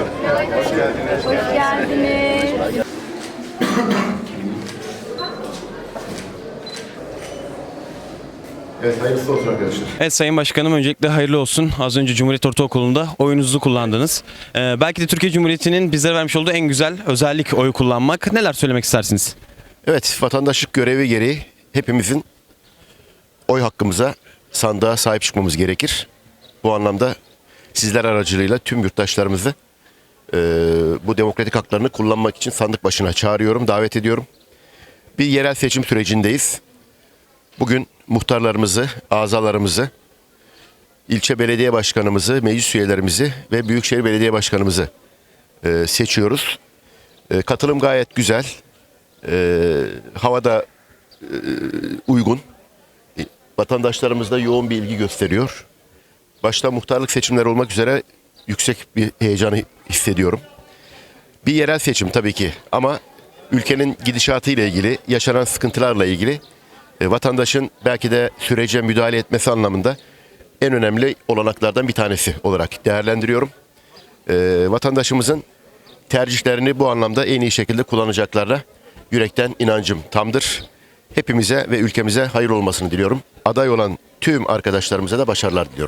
Hoş geldiniz. Evet hayırlısı olsun arkadaşlar. Evet Sayın Başkanım öncelikle hayırlı olsun. Az önce Cumhuriyet Ortaokulu'nda oyununuzu kullandınız. Ee, belki de Türkiye Cumhuriyeti'nin bizlere vermiş olduğu en güzel özellik oy kullanmak. Neler söylemek istersiniz? Evet vatandaşlık görevi gereği hepimizin oy hakkımıza sandığa sahip çıkmamız gerekir. Bu anlamda sizler aracılığıyla tüm yurttaşlarımızı e, bu demokratik haklarını kullanmak için sandık başına çağırıyorum, davet ediyorum. Bir yerel seçim sürecindeyiz. Bugün muhtarlarımızı, azalarımızı, ilçe belediye başkanımızı, meclis üyelerimizi ve büyükşehir belediye başkanımızı e, seçiyoruz. E, katılım gayet güzel. E, havada e, uygun. E, Vatandaşlarımız da yoğun bir ilgi gösteriyor. Başta muhtarlık seçimleri olmak üzere yüksek bir heyecanı hissediyorum. Bir yerel seçim tabii ki ama ülkenin gidişatı ile ilgili, yaşanan sıkıntılarla ilgili e, vatandaşın belki de sürece müdahale etmesi anlamında en önemli olanaklardan bir tanesi olarak değerlendiriyorum. E, vatandaşımızın tercihlerini bu anlamda en iyi şekilde kullanacaklarına yürekten inancım tamdır. Hepimize ve ülkemize hayır olmasını diliyorum. Aday olan tüm arkadaşlarımıza da başarılar diliyorum.